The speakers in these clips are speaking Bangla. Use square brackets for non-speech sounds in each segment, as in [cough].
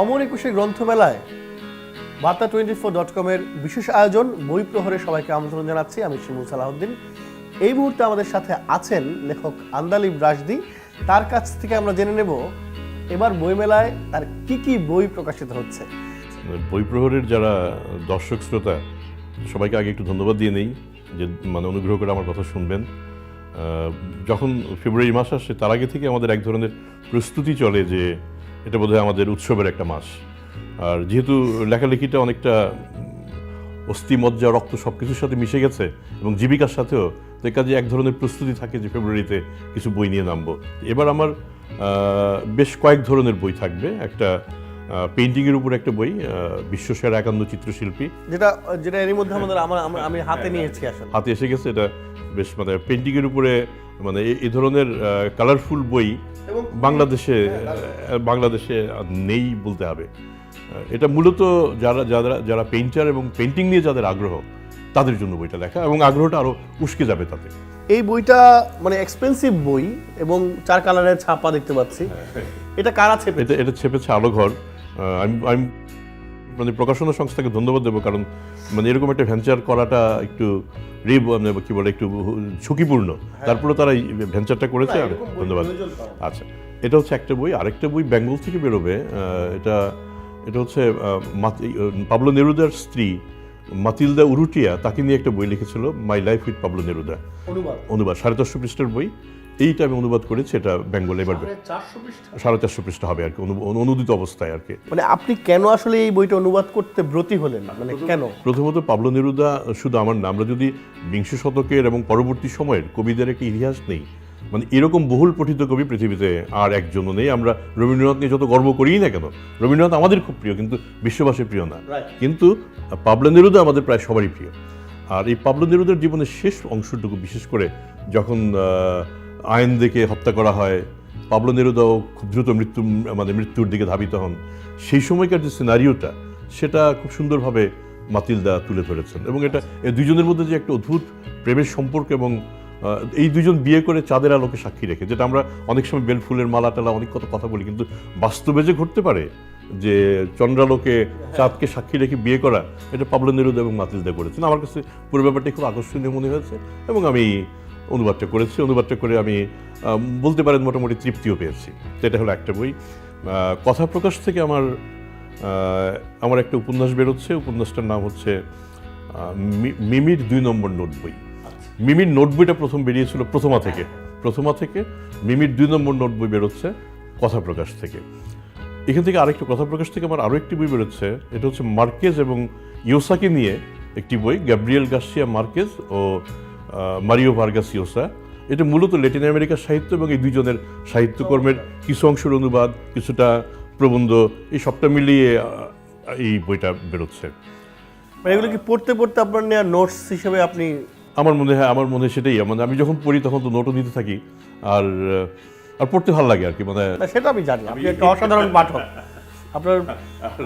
অমর একুশে গ্রন্থমেলায় বার্তা টোয়েন্টি ফোর ডট কমের বিশেষ আয়োজন, বই প্রহরে সবাইকে আমন্ত্রণ জানাচ্ছি। আমি শিমুল সালাহউদ্দিন। এই মুহূর্তে আমাদের সাথে আছেন লেখক আন্দালিব রাশদি। তার কাছ থেকে আমরা জেনে নেব, এবার বইমেলায় তার কি কি বই প্রকাশিত হচ্ছে। বই প্রহরের যারা দর্শক শ্রোতা, সবাইকে আগে একটু ধন্যবাদ দিয়ে নেই যে মানে অনুগ্রহ করে আমার কথা শুনবেন। যখন ফেব্রুয়ারি মাস আসে, তার আগে থেকে আমাদের এক ধরনের প্রস্তুতি চলে যে এটা বোধহয় আমাদের উৎসবের একটা মাস। আর যেহেতু লেখালেখিটা অনেকটা অস্থি মজ্জা রক্ত সব কিছুর সাথে মিশে গেছে এবং জীবিকার সাথেও এই কাজে এক ধরনের প্রস্তুতি থাকে যে ফেব্রুয়ারিতে কিছু বই নিয়ে নামবো। এবার আমার বেশ কয়েক ধরনের বই থাকবে। একটা পেন্টিংয়ের উপর একটা বই বিশ্বসেরা একান্ন চিত্রশিল্পী। যেটা যেটা এরই মধ্যে আমাদের আমার আমি হাতে নিয়েছি আসলে। হাতে এসে গেছে এটা বেশ মানে পেন্টিংয়ের উপরে মানে এই- ধরনের কালারফুল বই এবং বাংলাদেশে বাংলাদেশে। নেই বলতে হবে। এটা মূলত যারা যারা যারা পেইন্টার এবং পেন্টিং নিয়ে যাদের আগ্রহ তাদের জন্য বইটা লেখা এবং আগ্রহটা আরও উস্কে যাবে তাতে। এই বইটা মানে এক্সপেন্সিভ বই এবং চার কালারের ছাপা দেখতে পাচ্ছি। এটা কারা ছেপে এটা এটা ছেপেছে আলো ঘর আমি আমি মানে প্রকাশনা সংস্থাকে ধন্যবাদ দেবো কারণ মানে এরকম একটা ভেঞ্চার করাটা একটু রিব মানে কি বলে একটু ঝুঁকিপূর্ণ। তারপরে তারা এই ভেঞ্চারটা করেছে আর ধন্যবাদ। আচ্ছা এটা হচ্ছে একটা বই আরেকটা বই বেঙ্গল থেকে বেরোবে এটা এটা হচ্ছে পাবলো নেরুদার স্ত্রী মাতিলদা উরুটিয়া তাকে নিয়ে একটা বই লিখেছিল my life with Pablo Neruda. অনুবাদ। অনুবাদ সাড়ে চারশো পৃষ্ঠের বই। এইটা আমি অনুবাদ করেছি এটা বেঙ্গল এবার সাড়ে চারশো পৃষ্ঠা হবে আর কি অনু- অনু- অনুদিত অবস্থায় আর কি। মানে আপনি কেন আসলে এই বইটা অনুবাদ করতে ব্রতী হলেন? মানে কেন? প্রথমত পাবলো নেরুদা শুধু আমার না আমরা যদি বিংশ শতকের এবং পরবর্তী সময়ের কবিদের একটা ইতিহাস নেই মানে এরকম বহুল পঠিত কবি পৃথিবীতে আর একজনও নেই। আমরা রবীন্দ্রনাথ নিয়ে যত গর্ব করিই না কেন রবীন্দ্রনাথ আমাদের খুব প্রিয় কিন্তু বিশ্ববাসী প্রিয় না। কিন্তু পাবলো নেরুদা আমাদের প্রায় সবারই প্রিয়। আর এই পাবলো নেরুদার জীবনের শেষ অংশটুকু বিশেষ করে যখন আইন দেখে হত্যা করা হয়, পাবলো নেরুদাও খুব দ্রুত মৃত্যু মানে মৃত্যুর দিকে ধাবিত হন। সেই সময়কার যে সিনারিওটা সেটা খুব সুন্দরভাবে মাতিলদা তুলে ধরেছেন। এবং এটা এই দুজনের মধ্যে যে একটা অদ্ভুত প্রেমের সম্পর্ক এবং এই দুজন বিয়ে করে চাঁদের আলোকে সাক্ষী রেখে, যেটা আমরা অনেক সময় বেলফুলের মালা টালা অনেক কত কথা বলি, কিন্তু বাস্তবে যে ঘটতে পারে, যে চন্দ্রালোকে চাঁদকে সাক্ষী রেখে বিয়ে করা, এটা পাবলো নেরুদা এবং মাতিলদা করেছেন। আমার কাছে পুরো ব্যাপারটি খুব আকর্ষণীয় মনে হয়েছে এবং আমি অনুবাদটা করেছি। অনুবাদটা করে আমি বলতে পারেন মোটামুটি তৃপ্তিও পেয়েছি। এটা হলো একটা বই। কথা প্রকাশ থেকে আমার আমার একটা উপন্যাস বেরোচ্ছে। উপন্যাসটার নাম হচ্ছে মিমির দুই নম্বর নোট বই। মিমির নোট বইটা প্রথম বেরিয়েছিল প্রথমা থেকে। প্রথমা থেকে মিমির দুই নম্বর নোট বই বেরোচ্ছে কথা প্রকাশ থেকে। এখান থেকে আরেকটা কথা প্রকাশ থেকে আমার আরও একটি বই বেরোচ্ছে। এটা হচ্ছে মার্কেজ এবং ইয়োসাকে নিয়ে একটি বই। গ্যাব্রিয়েল গার্সিয়া মার্কেজ ও মারিও ভার্গাস ইয়োসা এটা মূলত ল্যাটিন আমেরিকার সাহিত্য এবং এই দুজনের সাহিত্যকর্মের কিছু অংশের অনুবাদ কিছুটা প্রবন্ধ এই সবটা মিলিয়ে এই বইটা বেরোচ্ছে। মানে এগুলো কি পড়তে পড়তে আপনার নেওয়া নোটস হিসেবে আপনি আমার মনে হয় আমার মনে হয় সেটাই। মানে আমি যখন পড়ি তখন তো নোটও নিতে থাকি। আর আর পড়তে ভালো লাগে আর কি মানে সেটা আমি জানি আপনি একটা অসাধারণ পাঠক। আপনার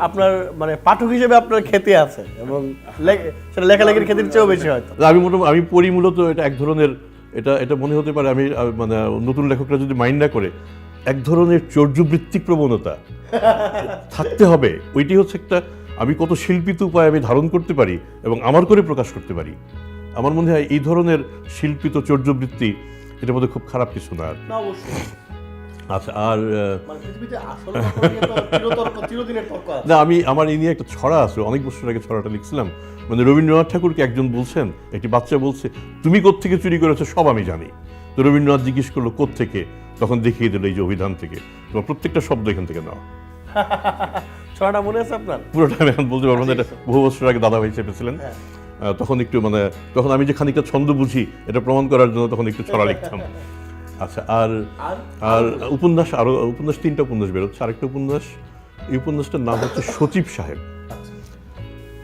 আপনার মানে পাঠক হিসেবে আপনার খ্যাতি আছে এবং সেটা লেখালেখির খ্যাতির চেয়েও বেশি হয়তো। আমি মোটামুটি আমি পড়ি মূলত এটা এক ধরনের এটা এটা মনে হতে পারে আমি মানে নতুন লেখকরা যদি মাইন্ড না করে এক ধরনের চর্যবৃত্তিক প্রবণতা থাকতে হবে। ওইটি হচ্ছে একটা আমি কত শিল্পিত উপায় আমি ধারণ করতে পারি এবং আমার করে প্রকাশ করতে পারি। আমার মনে হয় এই ধরনের শিল্পিত চর্যবৃত্তি এটার মধ্যে খুব খারাপ কিছু না আর না অবশ্যই। আচ্ছা আর মানে না আমি আমার এই নিয়ে একটা ছড়া আছে অনেক বছর আগে ছড়াটা লিখছিলাম। মানে রবীন্দ্রনাথ ঠাকুরকে একজন বলছেন একটি বাচ্চা বলছে তুমি কোত্থেকে চুরি করেছ সব আমি জানি। তো রবীন্দ্রনাথ জিজ্ঞেস করল কোত্থেকে? তখন দেখিয়ে দিল এই যে অভিধান থেকে। তোমার প্রত্যেকটা শব্দ এখান থেকে নাও। ছড়াটা মনে আছে আপনার? পুরোটা আমি এখন বলতে পারব না এটা বহু বছর আগে দাদাভাই চেপেছিলেন। হ্যাঁ। তখন একটু মানে তখন আমি যে খানিকটা ছন্দ বুঝি এটা প্রমাণ করার জন্য তখন একটু ছড়া [laughs] লিখতাম। আচ্ছা আর আর উপন্যাস আরও উপন্যাস তিনটা উপন্যাস বেরোচ্ছে। আরেকটা উপন্যাস এই উপন্যাসটার নাম হচ্ছে সচিব সাহেব।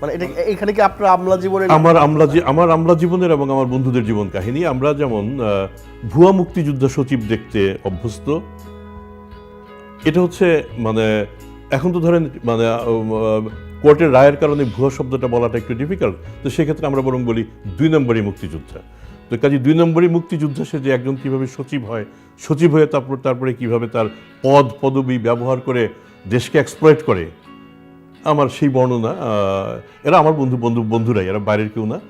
মানে এটা এখানে কি আপনার আমলা জীবনের আমার আমলা আমার আমলা জীবনের এবং আমার বন্ধুদের জীবন কাহিনী। আমরা যেমন ভুয়া মুক্তিযোদ্ধা সচিব দেখতে অভ্যস্ত। এটা হচ্ছে মানে এখন তো ধরেন মানে কোর্টের রায়ের কারণে ভুয়া শব্দটা বলাটা একটু ডিফিকাল্ট তো সেক্ষেত্রে আমরা বরং বলি দুই নম্বরই মুক্তিযোদ্ধা। তো কাজে দুই নম্বরই মুক্তিযোদ্ধা, সে যে একজন কীভাবে সচিব হয়, সচিব হয়ে তারপর, তারপরে কীভাবে তার পদ, পদবি ব্যবহার করে দেশকে এক্সপ্লয়েট করে, আমার সেই বর্ণনা এরা আমার বন্ধু বন্ধু, বন্ধুরাই, এরা বাইরের কেউ না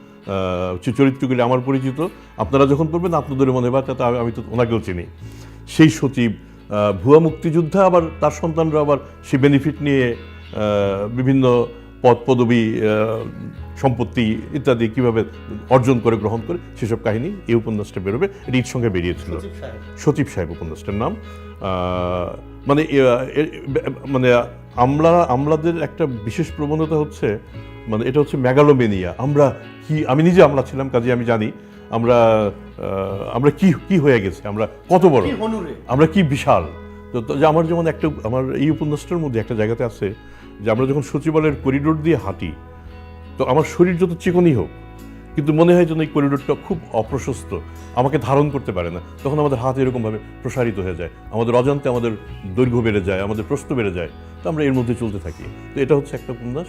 চরিত্রগুলি আমার পরিচিত। আপনারা যখন পড়বেন আপনাদের মনে হয় আমি- আমি তো ওনাকেও চিনি। সেই সচিব ভুয়া মুক্তিযোদ্ধা, আবার তার সন্তানরা আবার সেই বেনিফিট নিয়ে বিভিন্ন পদ পদবি সম্পত্তি ইত্যাদি কীভাবে অর্জন করে গ্রহণ করে সেসব কাহিনী এই উপন্যাসটা বেরোবে। এটা ঈদ সঙ্গে বেরিয়েছিল। সচিব সাহেব। উপন্যাসটার নাম। মানে মানে আমরা আমলাদের একটা বিশেষ প্রবণতা হচ্ছে মানে এটা হচ্ছে ম্যাগালোমেনিয়া আমরা কি আমি নিজে আমলা ছিলাম কাজে আমি জানি। আমরা আমরা কি কি হয়ে গেছে? আমরা কত বড়? আমরা কি বিশাল? যে আমার যেমন একটা আমার এই উপন্যাসটার মধ্যে একটা জায়গাতে আছে যে আমরা যখন সচিবালয়ের করিডোর দিয়ে হাঁটি তো আমার শরীর যত চিকনই হোক কিন্তু মনে হয় যেন এই করিডোরটা খুব অপ্রশস্ত আমাকে ধারণ করতে পারে না। তখন আমাদের হাত এরকমভাবে প্রসারিত হয়ে যায় আমাদের অজান্তে আমাদের দৈর্ঘ্য বেড়ে যায় আমাদের প্রস্থ বেড়ে যায় তো আমরা এর মধ্যে চলতে থাকি। তো এটা হচ্ছে একটা উপন্যাস।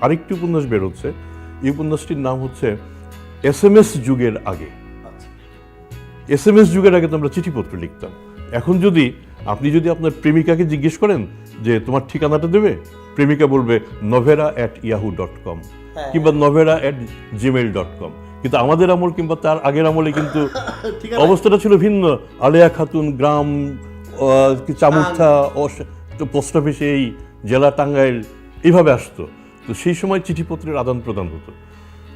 আরেকটি উপন্যাস বের হচ্ছে এই উপন্যাসটির নাম হচ্ছে এস এম এস যুগের আগে। এস এম এস যুগের আগে তো আমরা চিঠিপত্র লিখতাম। এখন যদি আপনি যদি আপনার প্রেমিকাকে জিজ্ঞেস করেন যে তোমার ঠিকানাটা দেবে প্রেমিকা বলবে Novera at Yahoo dot com কিংবা Novera at Gmail dot com কিন্তু আমাদের আমল কিংবা তার আগের আমলে কিন্তু [laughs] অবস্থাটা ছিল ভিন্ন। আলেয়া খাতুন গ্রাম চামুর্থা পোস্ট অফিসে এই জেলা টাঙ্গাইল এইভাবে আসতো। তো সেই সময় চিঠিপত্রের আদান প্রদান হতো।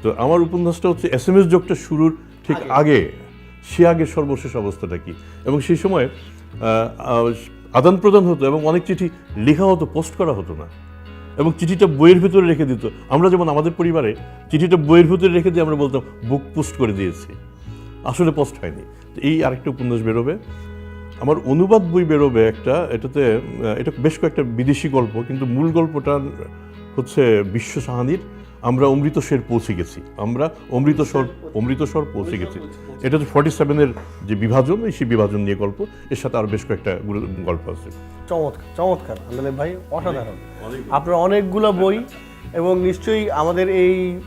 তো আমার উপন্যাসটা হচ্ছে এস এম এস যোগটা শুরুর ঠিক আগে সে আগে সর্বশেষ অবস্থাটা কি? এবং সেই সময় আদান প্রদান হতো এবং অনেক চিঠি লেখা হতো, পোস্ট করা হতো না। এবং চিঠিটা বইয়ের ভিতরে রেখে দিত। আমরা যেমন আমাদের পরিবারে চিঠিটা বইয়ের ভিতরে রেখে দিয়ে আমরা বলতাম, বুক পোস্ট করে দিয়েছি। আসলে পোস্ট হয়নি। তো এই আরেকটা উপন্যাস বেরোবে। আমার অনুবাদ বই বেরোবে একটা, এটাতে এটা বেশ কয়েকটা বিদেশি গল্প, কিন্তু মূল গল্পটা হচ্ছে বিশ্ব সাহানির। আমরা অমৃতসর পৌঁছে গেছি। আমরা অমৃতসর অমৃতসর পৌঁছে গেছি। এটা হচ্ছে ফর্টি সেভেনের যে বিভাজন এই সেই বিভাজন নিয়ে গল্প। এর সাথে আরও বেশ কয়েকটা গল্প আছে। চমৎকার চমৎকার আন্দালিব ভাই অসাধারণ। আপনার অনেকগুলো বই এবং নিশ্চয়ই আমাদের এই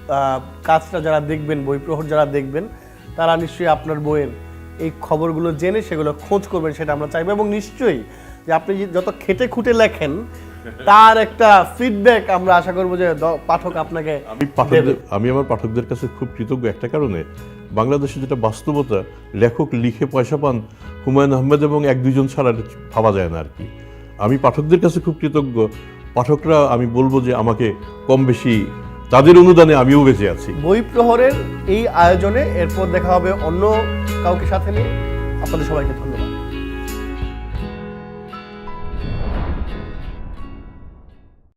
কাজটা যারা দেখবেন বই প্রহর যারা দেখবেন তারা নিশ্চয়ই আপনার বইয়ের এই খবরগুলো জেনে সেগুলো খোঁজ করবেন সেটা আমরা চাইব। এবং নিশ্চয়ই যে আপনি যত খেটে খুঁটে লেখেন তার একটা ফিডব্যাক আমরা আশা করব যে পাঠক আপনাকে আমি পাঠকদের আমি আমার পাঠকদের কাছে খুব কৃতজ্ঞ একটা কারণে বাংলাদেশে যেটা বাস্তবতা লেখক লিখে পয়সা পান হুমায়ুন আহমেদ এবং এক দুজন ছাড়া ভাবা যায় না আর কি। আমি পাঠকদের কাছে খুব কৃতজ্ঞ। পাঠকরা আমি বলব যে আমাকে কম বেশি তাদের অনুদানে আমিও বেঁচে আছি। বই প্রহরের এই আয়োজনে এরপর দেখা হবে অন্য কাউকে সাথে নিয়ে। আপনাদের সবাইকে ধন্যবাদ।